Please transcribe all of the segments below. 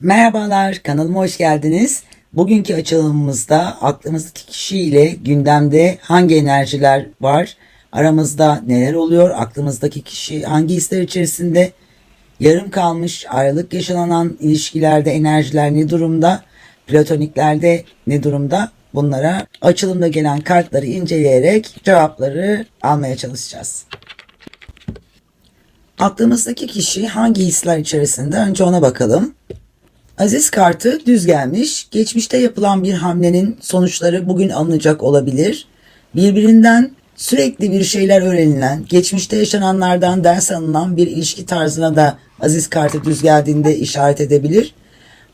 Merhabalar, kanalıma hoş geldiniz. Bugünkü açılımımızda aklımızdaki kişiyle gündemde hangi enerjiler var, aramızda neler oluyor, aklımızdaki kişi hangi hisler içerisinde, yarım kalmış, ayrılık yaşanan ilişkilerde enerjiler ne durumda, platoniklerde ne durumda bunlara açılımda gelen kartları inceleyerek cevapları almaya çalışacağız. Aklımızdaki kişi hangi hisler içerisinde önce ona bakalım. Aziz kartı düz gelmiş. Geçmişte yapılan bir hamlenin sonuçları bugün alınacak olabilir. Birbirinden sürekli bir şeyler öğrenilen, geçmişte yaşananlardan ders alınan bir ilişki tarzına da Aziz kartı düz geldiğinde işaret edebilir.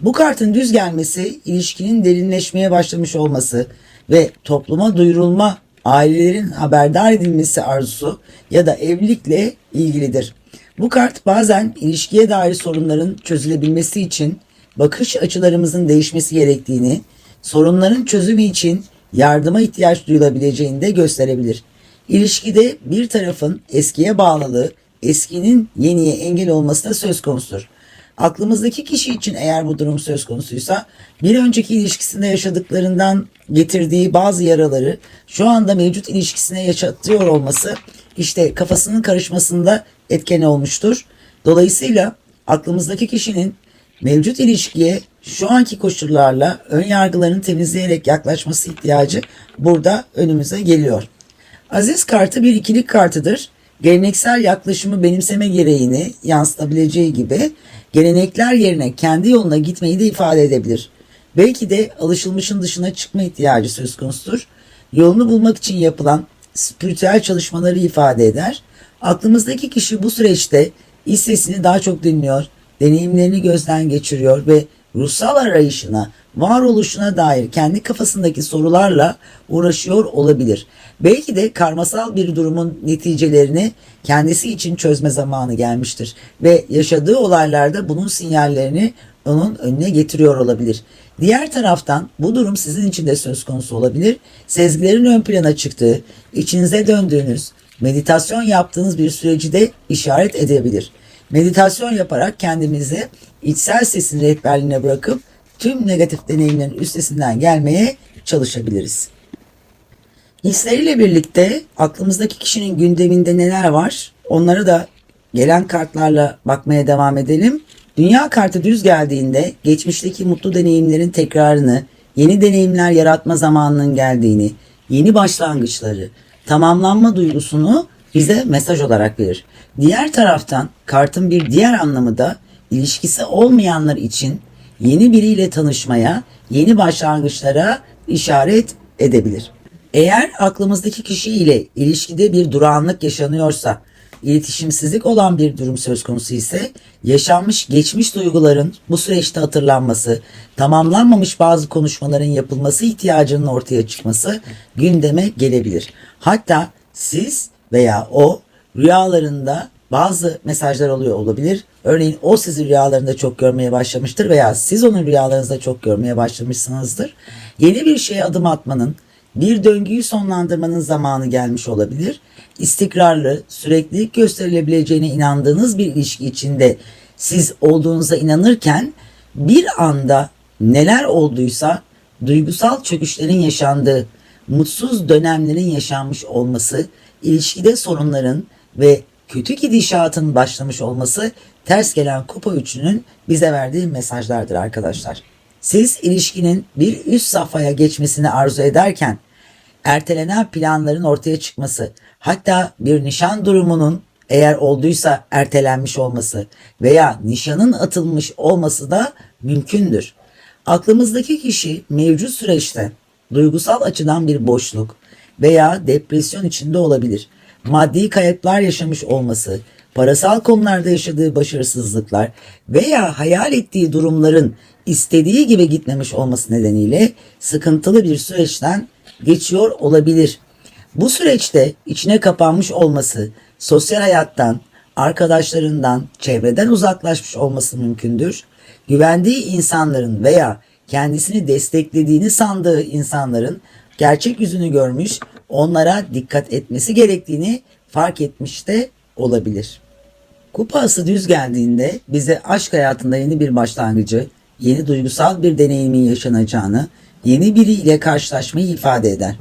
Bu kartın düz gelmesi ilişkinin derinleşmeye başlamış olması ve topluma duyurulma, ailelerin haberdar edilmesi arzusu ya da evlilikle ilgilidir. Bu kart bazen ilişkiye dair sorunların çözülebilmesi için bakış açılarımızın değişmesi gerektiğini, sorunların çözümü için yardıma ihtiyaç duyulabileceğini de gösterebilir. İlişkide bir tarafın eskiye bağlılığı, eskinin yeniye engel olması da söz konusudur. Aklımızdaki kişi için eğer bu durum söz konusuysa bir önceki ilişkisinde yaşadıklarından getirdiği bazı yaraları şu anda mevcut ilişkisine yaşatıyor olması işte kafasının karışmasında etken olmuştur. Dolayısıyla aklımızdaki kişinin mevcut ilişkiye şu anki koşullarla ön yargılarını temizleyerek yaklaşması ihtiyacı burada önümüze geliyor. Aziz kartı bir ikilik kartıdır. Geleneksel yaklaşımı benimseme gereğini yansıtabileceği gibi gelenekler yerine kendi yoluna gitmeyi de ifade edebilir. Belki de alışılmışın dışına çıkma ihtiyacı söz konusudur. Yolunu bulmak için yapılan spiritüel çalışmaları ifade eder. Aklımızdaki kişi bu süreçte iç sesini daha çok dinliyor, deneyimlerini gözden geçiriyor ve ruhsal arayışına, varoluşuna dair kendi kafasındaki sorularla uğraşıyor olabilir. Belki de karmasal bir durumun neticelerini kendisi için çözme zamanı gelmiştir ve yaşadığı olaylarda bunun sinyallerini onun önüne getiriyor olabilir. Diğer taraftan bu durum sizin için de söz konusu olabilir. Sezgilerin ön plana çıktığı, içinize döndüğünüz, meditasyon yaptığınız bir süreci de işaret edebilir. Meditasyon yaparak kendimizi içsel sesin rehberliğine bırakıp tüm negatif deneyimlerin üstesinden gelmeye çalışabiliriz. Hisleriyle birlikte aklımızdaki kişinin gündeminde neler var onları da gelen kartlarla bakmaya devam edelim. Dünya kartı düz geldiğinde geçmişteki mutlu deneyimlerin tekrarını, yeni deneyimler yaratma zamanının geldiğini, yeni başlangıçları, tamamlanma duygusunu bize mesaj olarak verir. Diğer taraftan kartın bir diğer anlamı da ilişkisi olmayanlar için yeni biriyle tanışmaya, yeni başlangıçlara işaret edebilir. Eğer aklımızdaki kişi ile ilişkide bir durağanlık yaşanıyorsa, iletişimsizlik olan bir durum söz konusu ise yaşanmış geçmiş duyguların bu süreçte hatırlanması, tamamlanmamış bazı konuşmaların yapılması ihtiyacının ortaya çıkması gündeme gelebilir. Hatta siz veya o rüyalarında bazı mesajlar oluyor olabilir. Örneğin o sizi rüyalarında çok görmeye başlamıştır veya siz onu rüyalarınızda çok görmeye başlamışsınızdır. Yeni bir şeye adım atmanın, bir döngüyü sonlandırmanın zamanı gelmiş olabilir. İstikrarlı, süreklilik gösterilebileceğine inandığınız bir ilişki içinde siz olduğunuza inanırken bir anda neler olduysa duygusal çöküşlerin yaşandığı, mutsuz dönemlerin yaşanmış olması, ilişkide sorunların ve kötü gidişatın başlamış olması ters gelen kupa üçünün bize verdiği mesajlardır arkadaşlar. Siz ilişkinin bir üst safhaya geçmesini arzu ederken ertelenen planların ortaya çıkması, hatta bir nişan durumunun eğer olduysa ertelenmiş olması veya nişanın atılmış olması da mümkündür. Aklımızdaki kişi mevcut süreçte duygusal açıdan bir boşluk veya depresyon içinde olabilir. Maddi kayıplar yaşamış olması, parasal konularda yaşadığı başarısızlıklar veya hayal ettiği durumların istediği gibi gitmemiş olması nedeniyle sıkıntılı bir süreçten geçiyor olabilir. Bu süreçte içine kapanmış olması, sosyal hayattan, arkadaşlarından, çevreden uzaklaşmış olması mümkündür. Güvendiği insanların veya kendisini desteklediğini sandığı insanların gerçek yüzünü görmüş, onlara dikkat etmesi gerektiğini fark etmiş de olabilir. Kupa ası düz geldiğinde bize aşk hayatında yeni bir başlangıcı, yeni duygusal bir deneyimin yaşanacağını, yeni biriyle karşılaşmayı ifade eder.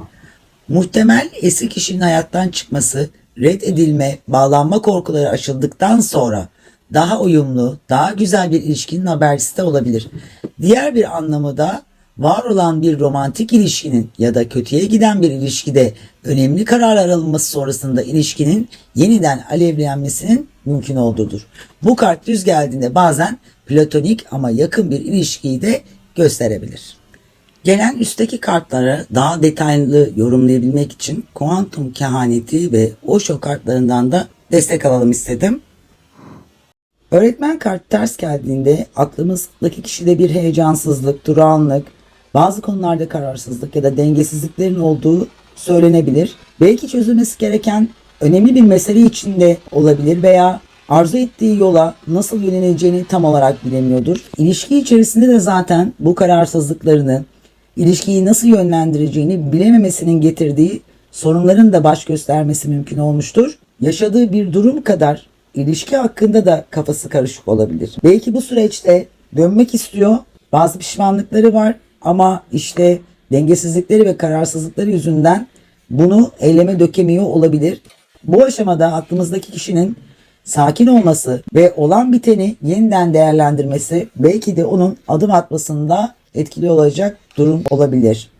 Muhtemel eski kişinin hayattan çıkması, reddedilme, bağlanma korkuları aşıldıktan sonra daha uyumlu, daha güzel bir ilişkinin habercisi de olabilir. Diğer bir anlamı da var olan bir romantik ilişkinin ya da kötüye giden bir ilişkide önemli kararlar alınması sonrasında ilişkinin yeniden alevlenmesinin mümkün olduğudur. Bu kart düz geldiğinde bazen platonik ama yakın bir ilişkiyi de gösterebilir. Gelen üstteki kartları daha detaylı yorumlayabilmek için kuantum kehaneti ve Osho kartlarından da destek alalım istedim. Öğretmen kart ters geldiğinde aklımızdaki kişide bir heyecansızlık, durağanlık, bazı konularda kararsızlık ya da dengesizliklerin olduğu söylenebilir. Belki çözülmesi gereken önemli bir mesele içinde olabilir veya arzu ettiği yola nasıl yöneleceğini tam olarak bilemiyordur. İlişki içerisinde de zaten bu kararsızlıklarını, ilişkiyi nasıl yönlendireceğini bilememesinin getirdiği sorunların da baş göstermesi mümkün olmuştur. Yaşadığı bir durum kadar ilişki hakkında da kafası karışık olabilir. Belki bu süreçte dönmek istiyor. Bazı pişmanlıkları var ama işte dengesizlikleri ve kararsızlıkları yüzünden bunu eyleme dökemiyor olabilir. Bu aşamada aklımızdaki kişinin sakin olması ve olan biteni yeniden değerlendirmesi belki de onun adım atmasında etkili olacak durum olabilir.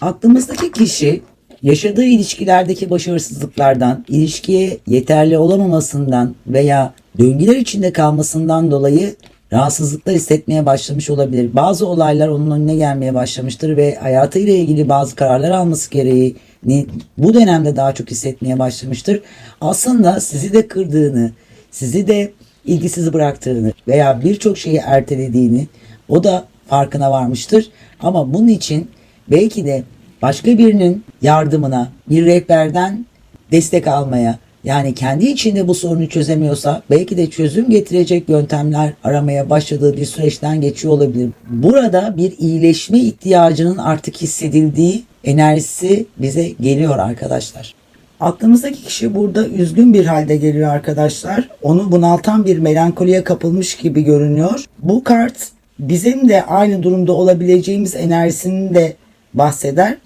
Aklımızdaki kişi yaşadığı ilişkilerdeki başarısızlıklardan, ilişkiye yeterli olamamasından veya döngüler içinde kalmasından dolayı rahatsızlıklar hissetmeye başlamış olabilir. Bazı olaylar onun önüne gelmeye başlamıştır ve hayatıyla ilgili bazı kararlar alması gereğini bu dönemde daha çok hissetmeye başlamıştır. Aslında sizi de kırdığını, sizi de ilgisiz bıraktığını veya birçok şeyi ertelediğini o da farkına varmıştır. Ama bunun için belki de başka birinin yardımına, bir rehberden destek almaya, yani kendi içinde bu sorunu çözemiyorsa belki de çözüm getirecek yöntemler aramaya başladığı bir süreçten geçiyor olabilir. Burada bir iyileşme ihtiyacının artık hissedildiği enerjisi bize geliyor arkadaşlar. Aklımızdaki kişi burada üzgün bir halde geliyor arkadaşlar. Onu bunaltan bir melankoliye kapılmış gibi görünüyor. Bu kart bizim de aynı durumda olabileceğimiz enerjisini de bahseder.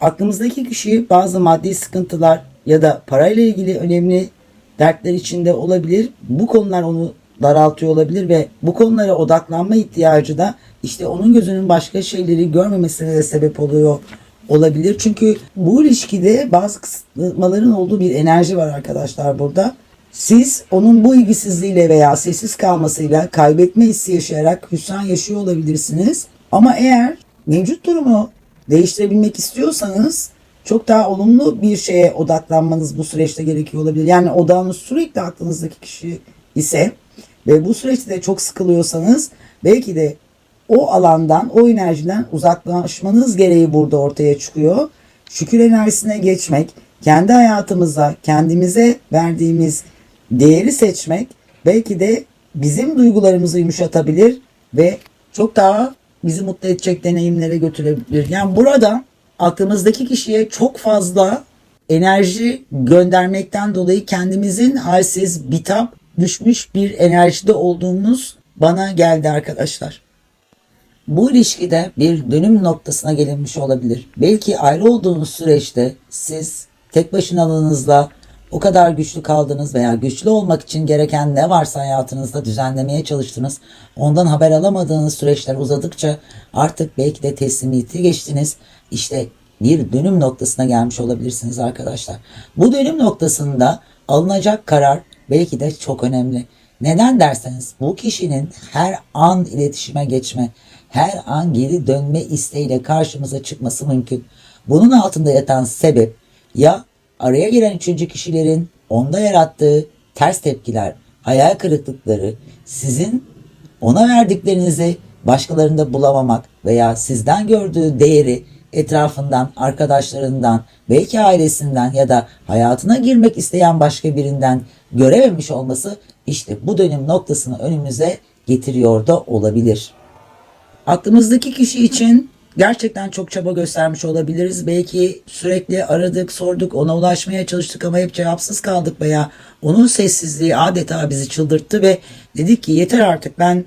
Aklımızdaki kişi bazı maddi sıkıntılar ya da parayla ilgili önemli dertler içinde olabilir. Bu konular onu daraltıyor olabilir ve bu konulara odaklanma ihtiyacı da işte onun gözünün başka şeyleri görmemesine de sebep oluyor olabilir. Çünkü bu ilişkide bazı kısıtlamaların olduğu bir enerji var arkadaşlar burada. Siz onun bu ilgisizliğiyle veya sessiz kalmasıyla kaybetme hissi yaşayarak hüsran yaşıyor olabilirsiniz. Ama eğer mevcut durumu değiştirebilmek istiyorsanız çok daha olumlu bir şeye odaklanmanız bu süreçte gerekiyor olabilir. Yani odağınız sürekli aklınızdaki kişi ise ve bu süreçte de çok sıkılıyorsanız belki de o alandan, o enerjiden uzaklaşmanız gereği burada ortaya çıkıyor. Şükür enerjisine geçmek, kendi hayatımıza, kendimize verdiğimiz değeri seçmek belki de bizim duygularımızı yumuşatabilir ve çok daha bizi mutlu edecek deneyimlere götürebilir. Yani burada aklımızdaki kişiye çok fazla enerji göndermekten dolayı kendimizin halsiz, bitap, düşmüş bir enerjide olduğumuz bana geldi arkadaşlar. Bu ilişkide bir dönüm noktasına gelinmiş olabilir. Belki ayrı olduğunuz süreçte siz tek başınalığınızla o kadar güçlü kaldınız veya güçlü olmak için gereken ne varsa hayatınızda düzenlemeye çalıştınız. Ondan haber alamadığınız süreçler uzadıkça artık belki de teslimiyeti geçtiniz. İşte bir dönüm noktasına gelmiş olabilirsiniz arkadaşlar. Bu dönüm noktasında alınacak karar belki de çok önemli. Neden derseniz bu kişinin her an iletişime geçme, her an geri dönme isteğiyle karşımıza çıkması mümkün. Bunun altında yatan sebep ya araya giren üçüncü kişilerin onda yarattığı ters tepkiler, hayal kırıklıkları, sizin ona verdiklerinizi başkalarında bulamamak veya sizden gördüğü değeri etrafından, arkadaşlarından, belki ailesinden ya da hayatına girmek isteyen başka birinden görememiş olması işte bu dönüm noktasını önümüze getiriyor da olabilir. Aklımızdaki kişi için gerçekten çok çaba göstermiş olabiliriz. Belki sürekli aradık, sorduk, ona ulaşmaya çalıştık ama hep cevapsız kaldık veya onun sessizliği adeta bizi çıldırttı ve dedik ki yeter artık ben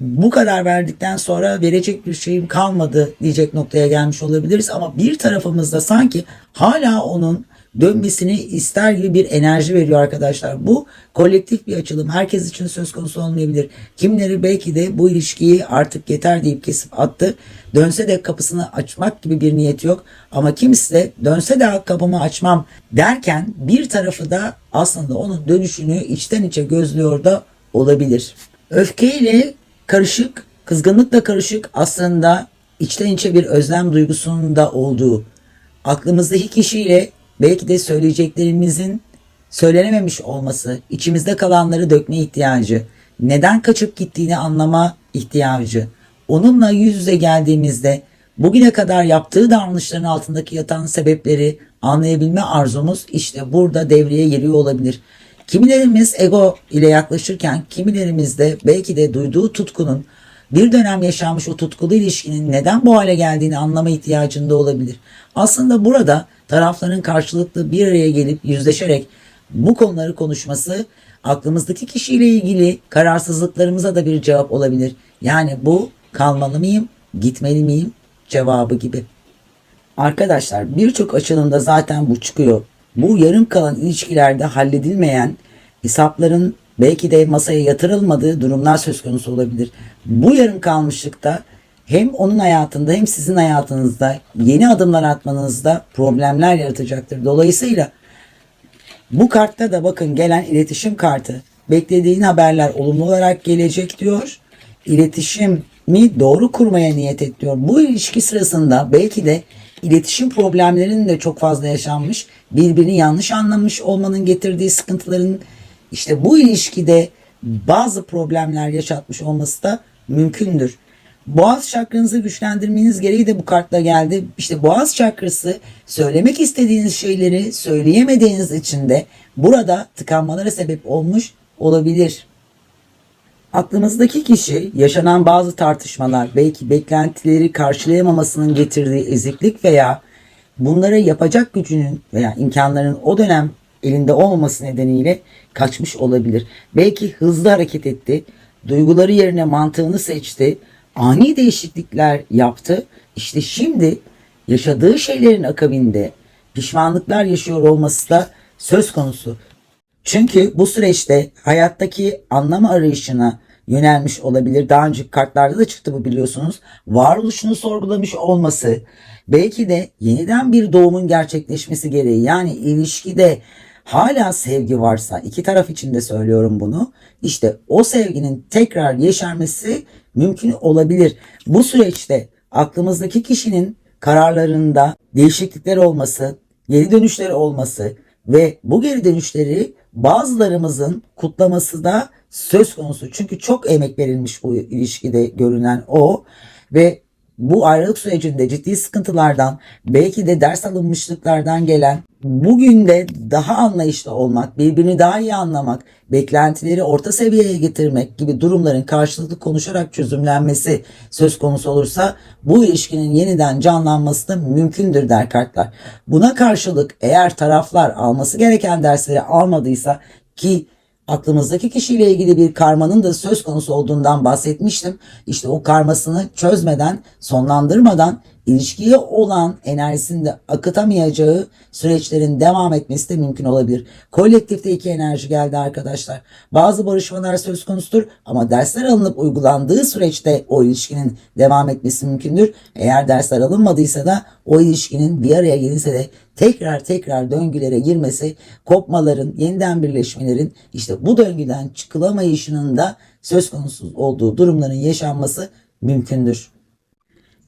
bu kadar verdikten sonra verecek bir şeyim kalmadı diyecek noktaya gelmiş olabiliriz ama bir tarafımızda sanki hala onun dönmesini ister gibi bir enerji veriyor arkadaşlar. Bu kolektif bir açılım. Herkes için söz konusu olmayabilir. Kimleri belki de bu ilişkiyi artık yeter deyip kesip attı. Dönse de kapısını açmak gibi bir niyeti yok. Ama kimisi de dönse de kapımı açmam derken bir tarafı da aslında onun dönüşünü içten içe gözlüyor da olabilir. Öfkeyle karışık, kızgınlıkla karışık aslında içten içe bir özlem duygusunun olduğu, aklımızdaki kişiyle belki de söyleyeceklerimizin söylenememiş olması, içimizde kalanları dökme ihtiyacı, neden kaçıp gittiğini anlama ihtiyacı, onunla yüz yüze geldiğimizde bugüne kadar yaptığı davranışların altındaki yatan sebepleri anlayabilme arzumuz işte burada devreye giriyor olabilir. Kimilerimiz ego ile yaklaşırken kimilerimiz de belki de duyduğu tutkunun bir dönem yaşanmış o tutkulu ilişkinin neden bu hale geldiğini anlama ihtiyacında olabilir. Aslında burada tarafların karşılıklı bir araya gelip yüzleşerek bu konuları konuşması aklımızdaki kişiyle ilgili kararsızlıklarımıza da bir cevap olabilir. Yani bu kalmalı mıyım, gitmeli miyim cevabı gibi. Arkadaşlar birçok açılımda zaten bu çıkıyor. Bu yarım kalan ilişkilerde halledilmeyen hesapların belki de masaya yatırılmadığı durumlar söz konusu olabilir. Bu yarım kalmışlıkta hem onun hayatında hem sizin hayatınızda yeni adımlar atmanızda problemler yaratacaktır. Dolayısıyla bu kartta da bakın gelen iletişim kartı beklediğin haberler olumlu olarak gelecek diyor. İletişimi doğru kurmaya niyet et diyor. Bu ilişki sırasında belki de iletişim problemlerinin de çok fazla yaşanmış. Birbirini yanlış anlamış olmanın getirdiği sıkıntıların işte bu ilişkide bazı problemler yaşatmış olması da mümkündür. Boğaz çakranızı güçlendirmeniz gereği de bu kartla geldi. İşte boğaz çakrası söylemek istediğiniz şeyleri söyleyemediğiniz için de burada tıkanmalara sebep olmuş olabilir. Aklımızdaki kişi yaşanan bazı tartışmalar, belki beklentileri karşılayamamasının getirdiği eziklik veya bunları yapacak gücünün veya imkanların o dönem elinde olmaması nedeniyle kaçmış olabilir. Belki hızlı hareket etti, duyguları yerine mantığını seçti, ani değişiklikler yaptı. İşte şimdi yaşadığı şeylerin akabinde pişmanlıklar yaşıyor olması da söz konusu. Çünkü bu süreçte hayattaki anlam arayışına yönelmiş olabilir. Daha önce kartlarda da çıktı bu biliyorsunuz. Varoluşunu sorgulamış olması, belki de yeniden bir doğumun gerçekleşmesi gereği yani ilişkide hala sevgi varsa iki taraf için de söylüyorum bunu. İşte o sevginin tekrar yeşermesi mümkün olabilir. Bu süreçte aklımızdaki kişinin kararlarında değişiklikler olması, geri dönüşler olması ve bu geri dönüşleri bazılarımızın kutlaması da söz konusu. Çünkü çok emek verilmiş bu ilişkide görünen o ve bu ayrılık sürecinde ciddi sıkıntılardan belki de ders alınmışlıklardan gelen bugün de daha anlayışlı olmak, birbirini daha iyi anlamak, beklentileri orta seviyeye getirmek gibi durumların karşılıklı konuşarak çözümlenmesi söz konusu olursa bu ilişkinin yeniden canlanması da mümkündür der kartlar. Buna karşılık eğer taraflar alması gereken dersleri almadıysa ki aklımızdaki kişiyle ilgili bir karmanın da söz konusu olduğundan bahsetmiştim. İşte o karmasını çözmeden, sonlandırmadan ilişkiye olan enerjisini de akıtamayacağı süreçlerin devam etmesi de mümkün olabilir. Kolektifte iki enerji geldi arkadaşlar. Bazı barışmalar söz konusudur ama dersler alınıp uygulandığı süreçte o ilişkinin devam etmesi mümkündür. Eğer dersler alınmadıysa da o ilişkinin bir araya gelirse de tekrar tekrar döngülere girmesi, kopmaların, yeniden birleşmelerin işte bu döngüden çıkılamayışının da söz konusu olduğu durumların yaşanması mümkündür.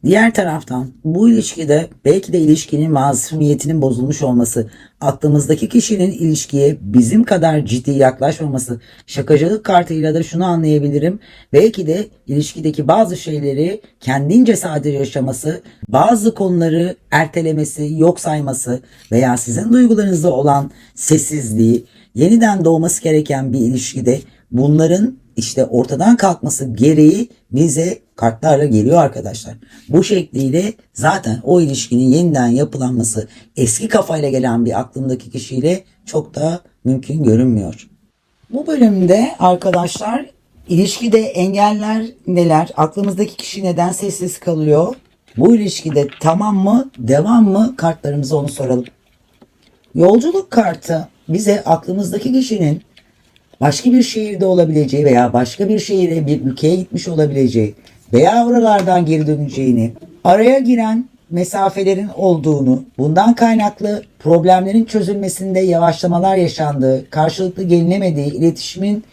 Diğer taraftan bu ilişkide belki de ilişkinin masumiyetinin bozulmuş olması, aklımızdaki kişinin ilişkiye bizim kadar ciddi yaklaşmaması, şakacılık kartıyla da şunu anlayabilirim. Belki de ilişkideki bazı şeyleri kendince sadece yaşaması, bazı konuları ertelemesi, yok sayması veya sizin duygularınızda olan sessizliği, yeniden doğması gereken bir ilişkide bunların işte ortadan kalkması gereği bize kartlarla geliyor arkadaşlar. Bu şekliyle zaten o ilişkinin yeniden yapılanması eski kafayla gelen bir aklımdaki kişiyle çok da mümkün görünmüyor. Bu bölümde arkadaşlar İlişkide engeller neler? Aklımızdaki kişi neden sessiz kalıyor? Bu ilişkide tamam mı, devam mı? Kartlarımıza onu soralım. Yolculuk kartı bize aklımızdaki kişinin başka bir şehirde olabileceği veya başka bir şehire bir ülkeye gitmiş olabileceği veya oralardan geri döneceğini, araya giren mesafelerin olduğunu, bundan kaynaklı problemlerin çözülmesinde yavaşlamalar yaşandığı, karşılıklı gelinemediği, iletişimin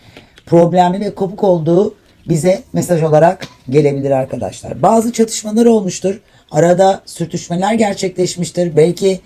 problemli ve kopuk olduğu bize mesaj olarak gelebilir arkadaşlar. Bazı çatışmalar olmuştur. Arada sürtüşmeler gerçekleşmiştir. Belki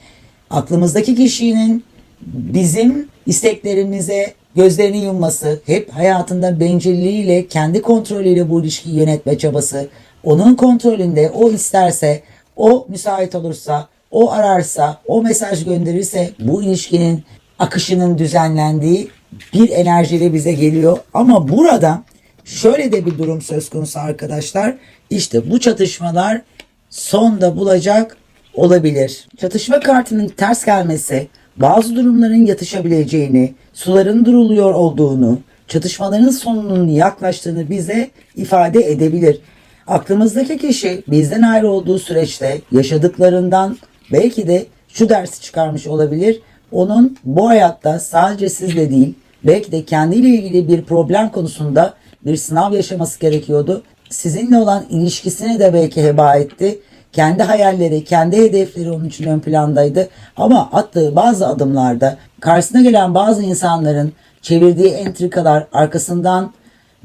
aklımızdaki kişinin bizim isteklerimize gözlerini yumması, hep hayatında bencilliğiyle, kendi kontrolüyle bu ilişkiyi yönetme çabası, onun kontrolünde o isterse, o müsait olursa, o ararsa, o mesaj gönderirse bu ilişkinin akışının düzenlendiği bir enerjiyle bize geliyor. Ama burada şöyle de bir durum söz konusu arkadaşlar. İşte bu çatışmalar sonda bulacak olabilir. Çatışma kartının ters gelmesi bazı durumların yatışabileceğini, suların duruluyor olduğunu, çatışmaların sonunun yaklaştığını bize ifade edebilir. Aklımızdaki kişi bizden ayrı olduğu süreçte yaşadıklarından belki de şu dersi çıkarmış olabilir. Onun bu hayatta sadece sizle değil, belki de kendiyle ilgili bir problem konusunda bir sınav yaşaması gerekiyordu. Sizinle olan ilişkisini de belki heba etti. Kendi hayalleri, kendi hedefleri onun için ön plandaydı. Ama attığı bazı adımlarda karşısına gelen bazı insanların çevirdiği entrikalar arkasından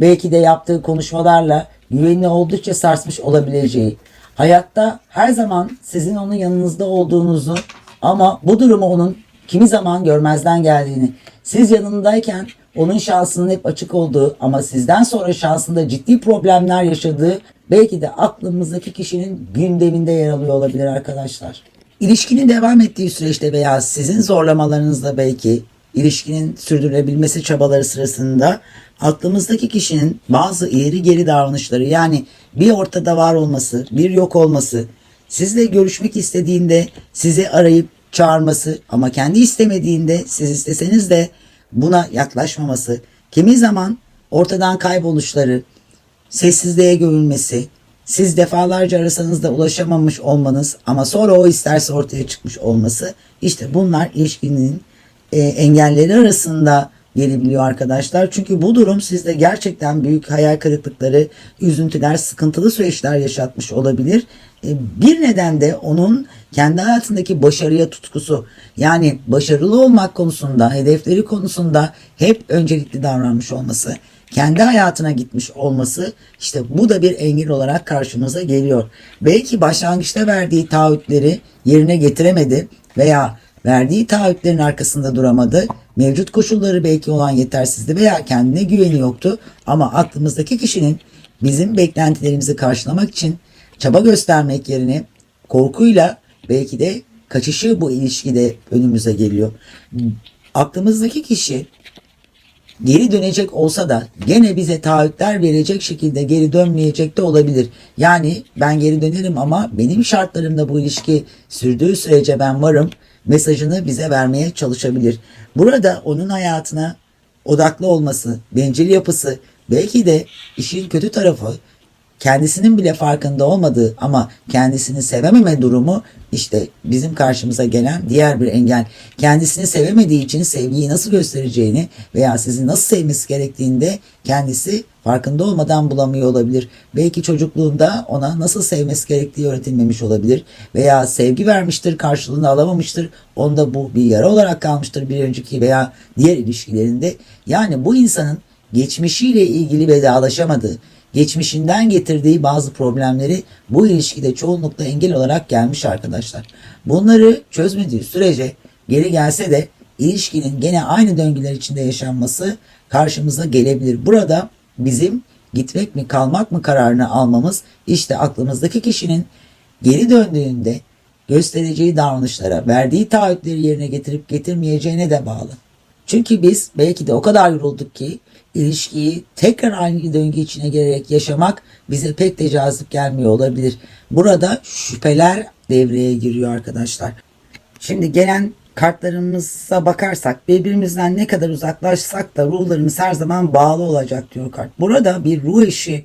belki de yaptığı konuşmalarla güvenini oldukça sarsmış olabileceği. Hayatta her zaman sizin onun yanınızda olduğunuzu ama bu durumu onun kimi zaman görmezden geldiğini, siz yanındayken onun şansının hep açık olduğu ama sizden sonra şansında ciddi problemler yaşadığı belki de aklımızdaki kişinin gündeminde yer alıyor olabilir arkadaşlar. İlişkinin devam ettiği süreçte veya sizin zorlamalarınızla belki ilişkinin sürdürülebilmesi çabaları sırasında aklımızdaki kişinin bazı ileri geri davranışları yani bir ortada var olması, bir yok olması, sizle görüşmek istediğinde sizi arayıp çağırması ama kendi istemediğinde siz isteseniz de buna yaklaşmaması, kimi zaman ortadan kayboluşları, sessizliğe gömülmesi, siz defalarca arasanız da ulaşamamış olmanız ama sonra o isterse ortaya çıkmış olması işte bunlar ilişkinin e, engelleri arasında gelebiliyor arkadaşlar. Çünkü bu durum sizde gerçekten büyük hayal kırıklıkları, üzüntüler, sıkıntılı süreçler yaşatmış olabilir. E, bir neden de onun kendi hayatındaki başarıya tutkusu yani başarılı olmak konusunda, hedefleri konusunda hep öncelikli davranmış olması kendi hayatına gitmiş olması işte bu da bir engel olarak karşımıza geliyor. Belki başlangıçta verdiği taahhütleri yerine getiremedi veya verdiği taahhütlerin arkasında duramadı. Mevcut koşulları belki olan yetersizdi veya kendine güveni yoktu ama aklımızdaki kişinin bizim beklentilerimizi karşılamak için çaba göstermek yerine korkuyla belki de kaçışı bu ilişkide önümüze geliyor. Aklımızdaki kişi geri dönecek olsa da gene bize taahhütler verecek şekilde geri dönmeyecek de olabilir. Yani ben geri dönerim ama benim şartlarımda bu ilişki sürdüğü sürece ben varım mesajını bize vermeye çalışabilir. Burada onun hayatına odaklı olması, bencil yapısı, belki de işin kötü tarafı kendisinin bile farkında olmadığı ama kendisini sevememe durumu işte bizim karşımıza gelen diğer bir engel. Kendisini sevemediği için sevgiyi nasıl göstereceğini veya sizi nasıl sevmesi gerektiğinde kendisi farkında olmadan bulamıyor olabilir. Belki çocukluğunda ona nasıl sevmesi gerektiği öğretilmemiş olabilir veya sevgi vermiştir karşılığını alamamıştır. Onda bu bir yara olarak kalmıştır bir önceki veya diğer ilişkilerinde. Yani bu insanın geçmişiyle ilgili vedalaşamadığı, geçmişinden getirdiği bazı problemleri bu ilişkide çoğunlukla engel olarak gelmiş arkadaşlar. Bunları çözmediği sürece geri gelse de ilişkinin gene aynı döngüler içinde yaşanması karşımıza gelebilir. Burada bizim gitmek mi kalmak mı kararını almamız işte aklımızdaki kişinin geri döndüğünde göstereceği davranışlara, verdiği taahhütleri yerine getirip getirmeyeceğine de bağlı. Çünkü biz belki de o kadar yorulduk ki ilişkiyi tekrar aynı döngü içine girerek yaşamak bize pek de cazip gelmiyor olabilir. Burada şüpheler devreye giriyor arkadaşlar. Şimdi gelen kartlarımıza bakarsak birbirimizden ne kadar uzaklaşsak da ruhlarımız her zaman bağlı olacak diyor kart. Burada bir ruh eşi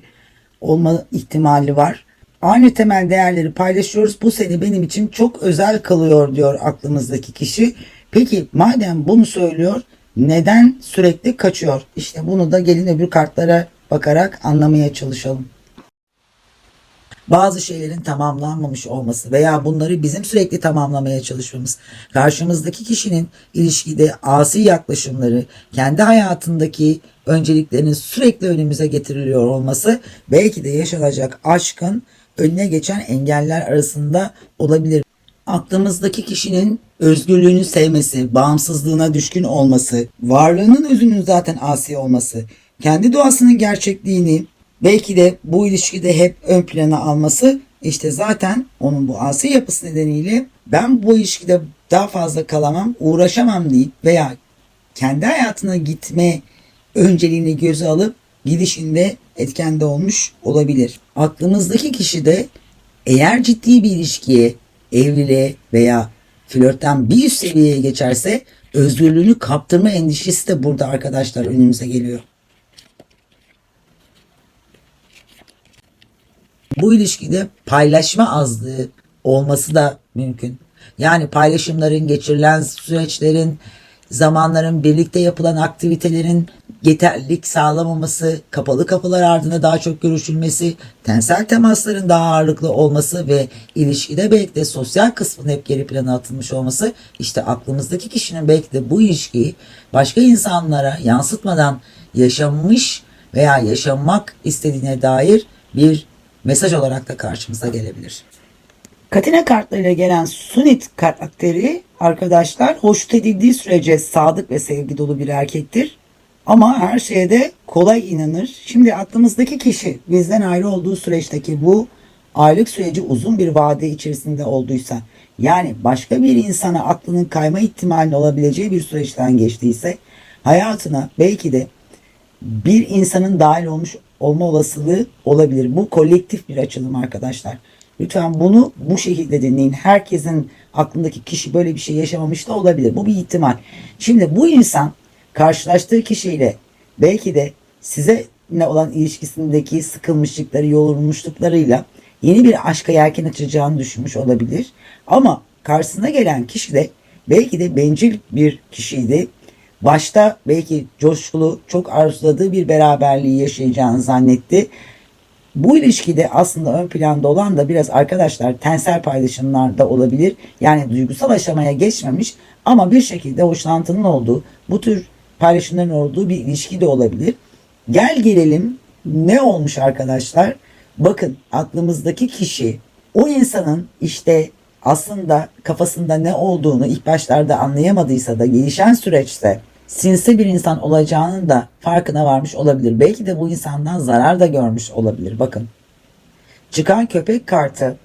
olma ihtimali var. Aynı temel değerleri paylaşıyoruz. Bu sene benim için çok özel kalıyor diyor aklımızdaki kişi. Peki madem bunu söylüyor neden sürekli kaçıyor? İşte bunu da gelin öbür kartlara bakarak anlamaya çalışalım bazı şeylerin tamamlanmamış olması veya bunları bizim sürekli tamamlamaya çalışmamız, karşımızdaki kişinin ilişkide asi yaklaşımları, kendi hayatındaki önceliklerinin sürekli önümüze getiriliyor olması belki de yaşanacak aşkın önüne geçen engeller arasında olabilir. Aklımızdaki kişinin özgürlüğünü sevmesi, bağımsızlığına düşkün olması, varlığının özünün zaten asi olması, kendi doğasının gerçekliğini, belki de bu ilişkide hep ön plana alması işte zaten onun bu asi yapısı nedeniyle ben bu ilişkide daha fazla kalamam, uğraşamam deyip veya kendi hayatına gitme önceliğini göze alıp gidişinde etkende olmuş olabilir. Aklımızdaki kişi de eğer ciddi bir ilişkiye, evliliğe veya flörtten bir üst seviyeye geçerse özgürlüğünü kaptırma endişesi de burada arkadaşlar önümüze geliyor. bu ilişkide paylaşma azlığı olması da mümkün. Yani paylaşımların, geçirilen süreçlerin, zamanların, birlikte yapılan aktivitelerin yeterlilik sağlamaması, kapalı kapılar ardında daha çok görüşülmesi, tensel temasların daha ağırlıklı olması ve ilişkide belki de sosyal kısmın hep geri plana atılmış olması işte aklımızdaki kişinin belki de bu ilişkiyi başka insanlara yansıtmadan yaşamış veya yaşamak istediğine dair bir mesaj olarak da karşımıza gelebilir. Katina kartlarıyla gelen Sunit karakteri arkadaşlar hoşnut edildiği sürece sadık ve sevgi dolu bir erkektir. Ama her şeye de kolay inanır. Şimdi aklımızdaki kişi bizden ayrı olduğu süreçteki bu aylık süreci uzun bir vade içerisinde olduysa yani başka bir insana aklının kayma ihtimalinin olabileceği bir süreçten geçtiyse hayatına belki de bir insanın dahil olmuş olma olasılığı olabilir. Bu kolektif bir açılım arkadaşlar. Lütfen bunu bu şekilde dinleyin. Herkesin aklındaki kişi böyle bir şey yaşamamış da olabilir. Bu bir ihtimal. Şimdi bu insan karşılaştığı kişiyle belki de size ne olan ilişkisindeki sıkılmışlıkları, yorulmuşluklarıyla yeni bir aşka yelken açacağını düşünmüş olabilir. Ama karşısına gelen kişi de belki de bencil bir kişiydi Başta belki coşkulu, çok arzuladığı bir beraberliği yaşayacağını zannetti. Bu ilişkide aslında ön planda olan da biraz arkadaşlar tensel paylaşımlarda olabilir. Yani duygusal aşamaya geçmemiş ama bir şekilde hoşlantının olduğu, bu tür paylaşımların olduğu bir ilişki de olabilir. Gel gelelim ne olmuş arkadaşlar? Bakın aklımızdaki kişi o insanın işte aslında kafasında ne olduğunu ilk başlarda anlayamadıysa da gelişen süreçte sinsi bir insan olacağının da farkına varmış olabilir. Belki de bu insandan zarar da görmüş olabilir. Bakın. Çıkan köpek kartı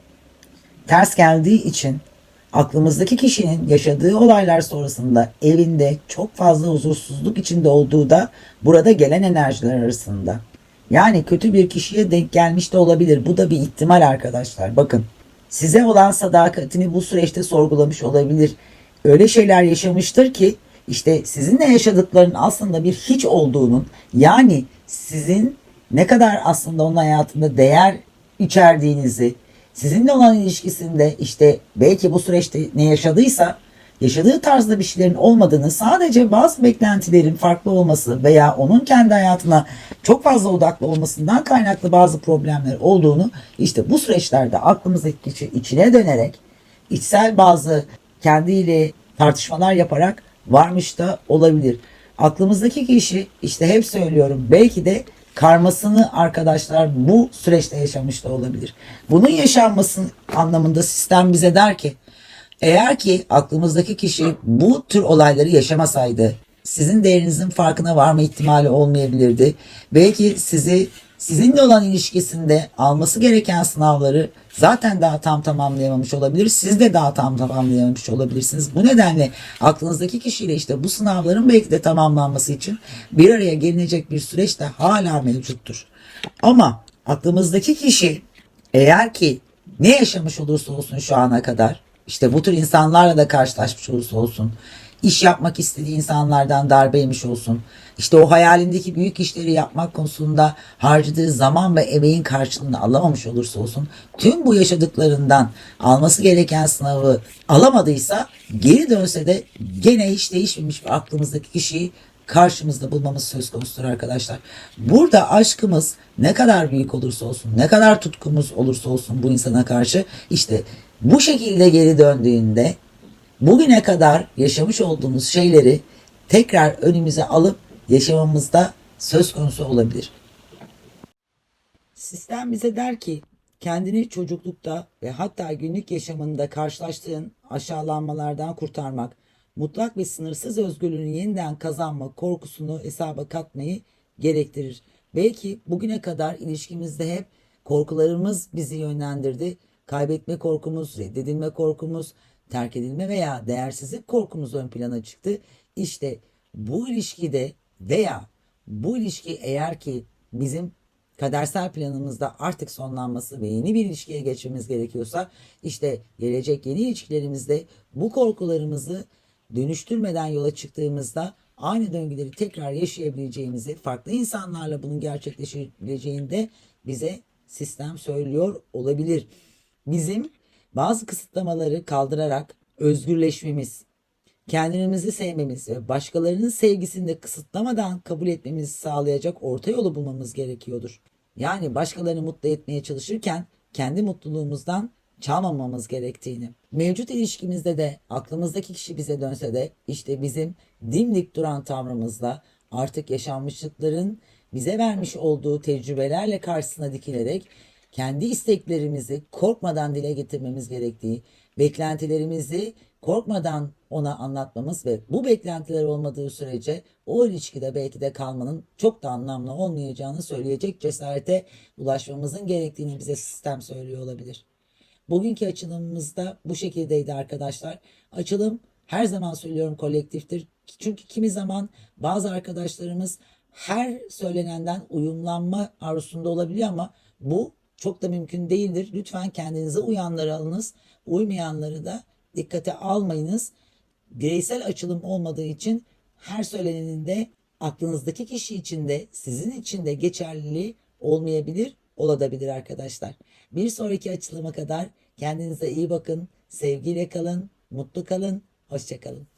ters geldiği için aklımızdaki kişinin yaşadığı olaylar sonrasında evinde çok fazla huzursuzluk içinde olduğu da burada gelen enerjiler arasında. Yani kötü bir kişiye denk gelmiş de olabilir. Bu da bir ihtimal arkadaşlar. Bakın size olan sadakatini bu süreçte sorgulamış olabilir. Öyle şeyler yaşamıştır ki işte sizinle yaşadıkların aslında bir hiç olduğunun yani sizin ne kadar aslında onun hayatında değer içerdiğinizi sizinle olan ilişkisinde işte belki bu süreçte ne yaşadıysa yaşadığı tarzda bir şeylerin olmadığını sadece bazı beklentilerin farklı olması veya onun kendi hayatına çok fazla odaklı olmasından kaynaklı bazı problemler olduğunu işte bu süreçlerde aklımızdaki içine dönerek içsel bazı kendiyle tartışmalar yaparak varmış da olabilir. Aklımızdaki kişi işte hep söylüyorum belki de karmasını arkadaşlar bu süreçte yaşamış da olabilir. Bunun yaşanması anlamında sistem bize der ki eğer ki aklımızdaki kişi bu tür olayları yaşamasaydı sizin değerinizin farkına varma ihtimali olmayabilirdi. Belki sizi sizinle olan ilişkisinde alması gereken sınavları zaten daha tam tamamlayamamış olabilir. Siz de daha tam tamamlayamamış olabilirsiniz. Bu nedenle aklınızdaki kişiyle işte bu sınavların belki de tamamlanması için bir araya gelinecek bir süreç de hala mevcuttur. Ama aklımızdaki kişi eğer ki ne yaşamış olursa olsun şu ana kadar işte bu tür insanlarla da karşılaşmış olursa olsun, iş yapmak istediği insanlardan darbe yemiş olsun, işte o hayalindeki büyük işleri yapmak konusunda harcadığı zaman ve emeğin karşılığını alamamış olursa olsun, tüm bu yaşadıklarından alması gereken sınavı alamadıysa geri dönse de gene hiç değişmemiş bir aklımızdaki kişiyi karşımızda bulmamız söz konusudur arkadaşlar. Burada aşkımız ne kadar büyük olursa olsun, ne kadar tutkumuz olursa olsun bu insana karşı işte bu şekilde geri döndüğünde bugüne kadar yaşamış olduğumuz şeyleri tekrar önümüze alıp yaşamamızda söz konusu olabilir. Sistem bize der ki kendini çocuklukta ve hatta günlük yaşamında karşılaştığın aşağılanmalardan kurtarmak, mutlak ve sınırsız özgürlüğünü yeniden kazanma korkusunu hesaba katmayı gerektirir. Belki bugüne kadar ilişkimizde hep korkularımız bizi yönlendirdi. Kaybetme korkumuz, reddedilme korkumuz, terk edilme veya değersizlik korkumuz ön plana çıktı. İşte bu ilişkide veya bu ilişki eğer ki bizim kadersel planımızda artık sonlanması ve yeni bir ilişkiye geçmemiz gerekiyorsa işte gelecek yeni ilişkilerimizde bu korkularımızı dönüştürmeden yola çıktığımızda aynı döngüleri tekrar yaşayabileceğimizi, farklı insanlarla bunun gerçekleşebileceğini de bize sistem söylüyor olabilir. Bizim bazı kısıtlamaları kaldırarak özgürleşmemiz, kendimizi sevmemiz ve başkalarının sevgisini de kısıtlamadan kabul etmemizi sağlayacak orta yolu bulmamız gerekiyordur. Yani başkalarını mutlu etmeye çalışırken kendi mutluluğumuzdan çalmamamız gerektiğini. Mevcut ilişkimizde de aklımızdaki kişi bize dönse de işte bizim dimdik duran tavrımızla artık yaşanmışlıkların bize vermiş olduğu tecrübelerle karşısına dikilerek kendi isteklerimizi korkmadan dile getirmemiz gerektiği, beklentilerimizi korkmadan ona anlatmamız ve bu beklentiler olmadığı sürece o ilişkide belki de kalmanın çok da anlamlı olmayacağını söyleyecek cesarete ulaşmamızın gerektiğini bize sistem söylüyor olabilir. Bugünkü açılımımızda bu şekildeydi arkadaşlar. Açılım her zaman söylüyorum kolektiftir. Çünkü kimi zaman bazı arkadaşlarımız her söylenenden uyumlanma arzusunda olabiliyor ama bu çok da mümkün değildir. Lütfen kendinize uyanları alınız. Uymayanları da dikkate almayınız. Bireysel açılım olmadığı için her söylenenin de aklınızdaki kişi için de sizin için de geçerliliği olmayabilir, olabilir arkadaşlar. Bir sonraki açılıma kadar kendinize iyi bakın, sevgiyle kalın, mutlu kalın, hoşçakalın.